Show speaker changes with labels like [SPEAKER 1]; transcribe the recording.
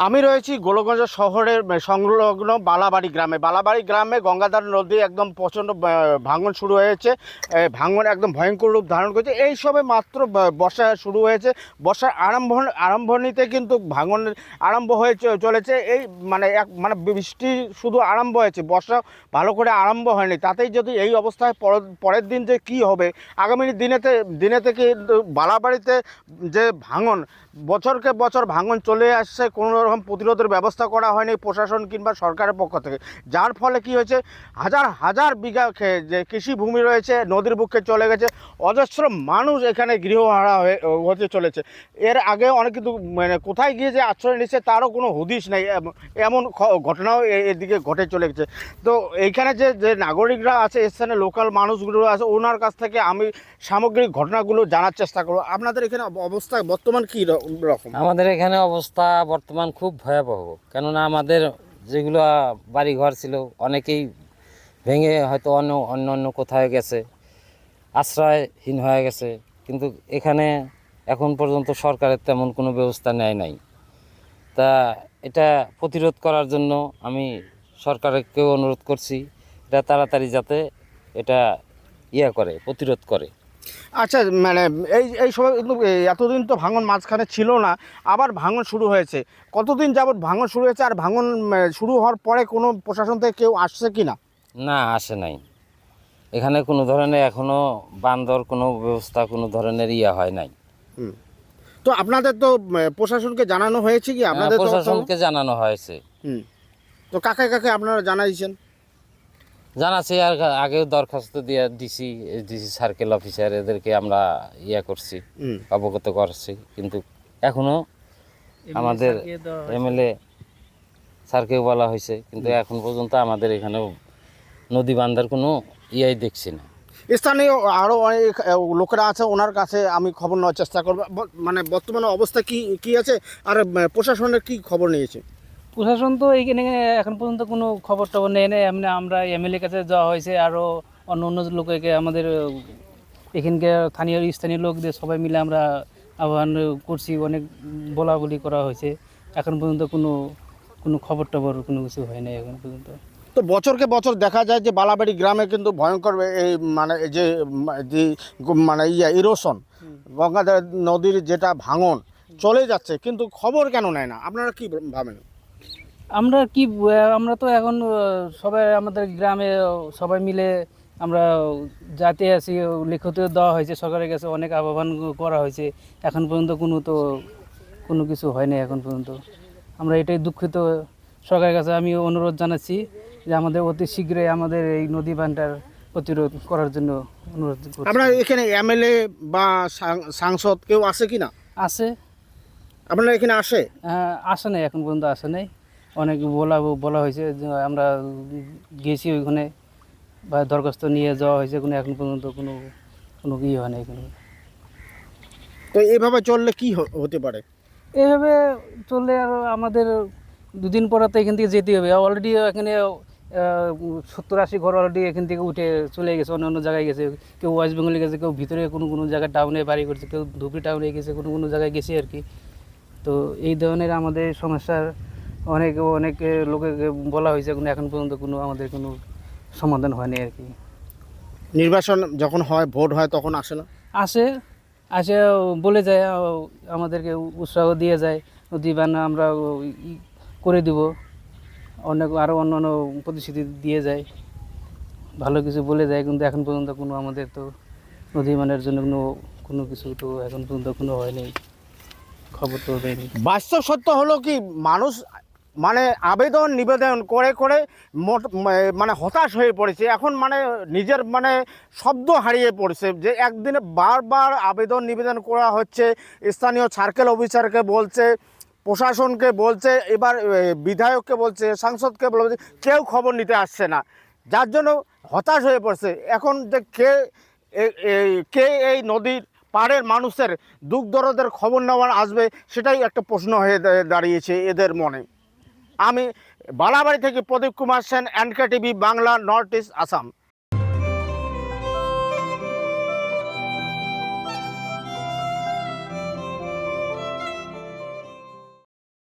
[SPEAKER 1] আমি রয়েছি গোলগঞ্জ শহরের সংলগ্ন বালাবাড়ি গ্রামে। বালাবাড়ি গ্রামে গঙ্গাধার নদী একদম প্রচণ্ড ভাঙন শুরু হয়েছে। ভাঙন একদম ভয়ঙ্কর রূপ ধারণ করেছে। এই সবে মাত্র বর্ষা শুরু হয়েছে। বর্ষার আরম্ভ আরম্ভণীতে কিন্তু ভাঙন আরম্ভ হয়ে চলেছে। এই মানে এক মানে বৃষ্টি শুধু আরম্ভ হয়েছে। বর্ষা ভালো করে আরম্ভ হয়নি। তাতেই যদি এই অবস্থায় পর- পরের দিন যে কি হবে, আগামী দিনেতে দিনেতে কিন্তু বালাবাড়িতে যে ভাঙন বছরকে বছর ভাঙন চলে আসছে, কোনো রকম প্রতিরোধের ব্যবস্থা করা হয়নি প্রশাসন কিংবা সরকারের পক্ষ থেকে। যার ফলে কি হয়েছে, হাজার হাজার বিঘা যে কৃষি ভূমি রয়েছে, নদীর বুকে চলে গেছে। অজস্র মানুষ এখানে গৃহহারা হয়ে, হতে চলেছে। এর আগে অনেক কিন্তু মানে কোথায় গিয়ে যে আশ্রয় নিচ্ছে তারও কোনো হদিশ নেই। এম- এমন ঘটনাও এদিকে ঘটে চলে গেছে তো এইখানে যে যে নাগরিকরা আছে স্থানে লোকাল মানুষগুলো আছে, ওনার কাছ থেকে আমি সামগ্রিক ঘটনাগুলো জানার চেষ্টা করব। আপনাদের এখানে অবস্থা বর্তমান কী রকম?
[SPEAKER 2] আমাদের এখানে অবস্থা বর্তমান খুব ভয়াবহ। কেননা আমাদের যেগুলো বাড়ি ঘর ছিল, অনেকেই ভেঙে হয়তো অন্য অন্য অন্য কোথায় গেছে। আশ্রয়হীন হয়ে গেছে। কিন্তু এখানে এখন পর্যন্ত সরকারের তেমন কোনো ব্যবস্থা নেয় নাই। তা এটা প্রতিরোধ করার জন্য আমি সরকারকেও অনুরোধ করছি এটা তাড়াতাড়ি যাতে এটা ইয়ে করে প্রতিরোধ করে।
[SPEAKER 1] আচ্ছা মানে এই এই সময় কিন্তু এতদিন তো ভাঙন মাঝখানে ছিল না আবার ভাঙন শুরু হয়েছে। কতদিন যাবত ভাঙন শুরু হয়েছে আর ভাঙন শুরু হওয়ার পরে কোনো প্রশাসন থেকে কেউ আসছে কি না
[SPEAKER 2] না আসে নাই। এখানে কোনো ধরনের এখনও বান্দর কোনো ব্যবস্থা কোনো ধরনের ইয়ে হয় নাই।
[SPEAKER 1] তো আপনাদের তো প্রশাসনকে জানানো হয়েছে কি? আপনাদের
[SPEAKER 2] প্রশাসনকে জানানো হয়েছে।
[SPEAKER 1] তো কাকে কাকে আপনারা জানাইছেন?
[SPEAKER 2] জানাছি আর আগেও দরখাস্ত দিয়ে ডিসি ডিসি সার্কেল অফিসার এদেরকে আমরা ইয়ে করছি অবগত করছি। কিন্তু এখনও আমাদের এমএলএ স্যারকেও বলা হয়েছে। কিন্তু এখন পর্যন্ত আমাদের এখানেও নদী বান্ধার কোনো ইয়াই দেখছি না।
[SPEAKER 1] স্থানীয় আরও অনেক লোকেরা আছে ওনার কাছে আমি খবর নেওয়ার চেষ্টা করব। মানে বর্তমানে অবস্থা কি কি আছে? আর প্রশাসনের কি খবর নিয়েছে?
[SPEAKER 3] প্রশাসন তো এইখানে এখন পর্যন্ত কোনো খবর টবর নেই নেই। এমনি আমরা এমএলএ কাছে যাওয়া হয়েছে আরও অন্য অন্য লোককে আমাদের এখানকার স্থানীয় স্থানীয় লোকদের সবাই মিলে আমরা আহ্বান করছি অনেক বলা বলি করা হয়েছে। এখন পর্যন্ত কোনো কোনো খবর টবর কোনো কিছু হয় নাই এখন পর্যন্ত।
[SPEAKER 1] তো বছরকে বছর দেখা যায় যে বালাবাড়ি গ্রামে কিন্তু ভয়ঙ্কর এই মানে এই যে যে মানে ইয়া ইরোশন গঙ্গাধর নদীর যেটা ভাঙন চলে যাচ্ছে কিন্তু খবর কেন নেয় না? আপনারা কি ভাবেন?
[SPEAKER 3] আমরা কি আমরা তো এখন সবাই আমাদের গ্রামে সবাই মিলে আমরা যাতে আছি লিখিত দেওয়া হয়েছে সরকারের কাছে অনেক আহ্বান করা হয়েছে। এখন পর্যন্ত কোনো তো কোনো কিছু হয়নি এখন পর্যন্ত। আমরা এটাই দুঃখিত। সরকারের কাছে আমি অনুরোধ জানাচ্ছি যে আমাদের অতি শীঘ্রই আমাদের এই নদী বানটার প্রতিরোধ করার জন্য অনুরোধ করছি।
[SPEAKER 1] আপনার এখানে এমএলএ বা সাংসদ কেউ আসে কি না?
[SPEAKER 3] আছে।
[SPEAKER 1] আপনারা এখানে আসে?
[SPEAKER 3] হ্যাঁ, আসে নাই এখন পর্যন্ত আসে নাই। অনেক বলা বলা হয়েছে যে আমরা গেছি ওইখানে বা দরখাস্ত নিয়ে যাওয়া হয়েছে কোনো এখন পর্যন্ত কোনো কোনো ইয়ে হয় নাই কোনো
[SPEAKER 1] তো এভাবে চললে কি হতে পারে?
[SPEAKER 3] এভাবে চললে আর আমাদের দুদিন পরে তো এখান থেকে যেতে হবে। অলরেডি এখানে সত্তর আশি ঘর অলরেডি এখান থেকে উঠে চলে গেছে অন্য অন্য জায়গায় গেছে। কেউ ওয়েস্ট বেঙ্গলে গেছে কেউ ভিতরে কোনো কোনো জায়গায় টাউনে বাড়ি করছে কেউ ধুবড়ি টাউনে গেছে কোনো কোনো জায়গায় গেছে আর কি। তো এই ধরনের আমাদের সমস্যার অনেক অনেক লোকে বলা হয়েছে কোনো এখন পর্যন্ত কোনো আমাদের কোনো সমাধান হয়নি আর কি।
[SPEAKER 1] নির্বাচন যখন হয় ভোট হয় তখন আসে না?
[SPEAKER 3] আসে আসে বলে যায় আমাদেরকে উৎসাহ দিয়ে যায় নদী বান আমরা করে দিব। অনেক আরও অন্য অন্য প্রতিশ্রুতি দিয়ে যায়। ভালো কিছু বলে যায়, কিন্তু এখন পর্যন্ত কোনো আমাদের তো নদী বানের জন্য কোনো কোনো কিছু তো এখন পর্যন্ত কোনো হয়নি। খবর তো দেয়নি।
[SPEAKER 1] বাস্তব সত্য হলো কি, মানুষ মানে আবেদন, নিবেদন করে করে মানে হতাশ হয়ে পড়েছে। এখন মানে নিজের মানে শব্দ হারিয়ে পড়ছে যে একদিনে বারবার আবেদন, নিবেদন করা হচ্ছে। স্থানীয় সার্কেল অফিসারকে বলছে প্রশাসনকে বলছে, এবার বিধায়ককে বলছে, সাংসদকে বলছে, কেউ খবর নিতে আসছে না। যার জন্য হতাশ হয়ে পড়ছে। এখন যে কে কে এই নদীর পাড়ের মানুষের দুঃখ দরদের খবর নেওয়ার আসবে, সেটাই একটা প্রশ্ন হয়ে দাঁড়িয়েছে এদের মনে। আমি বালাবাড়ি থেকে Pradip Kumar Sen N K TV Bangla, north east Assam.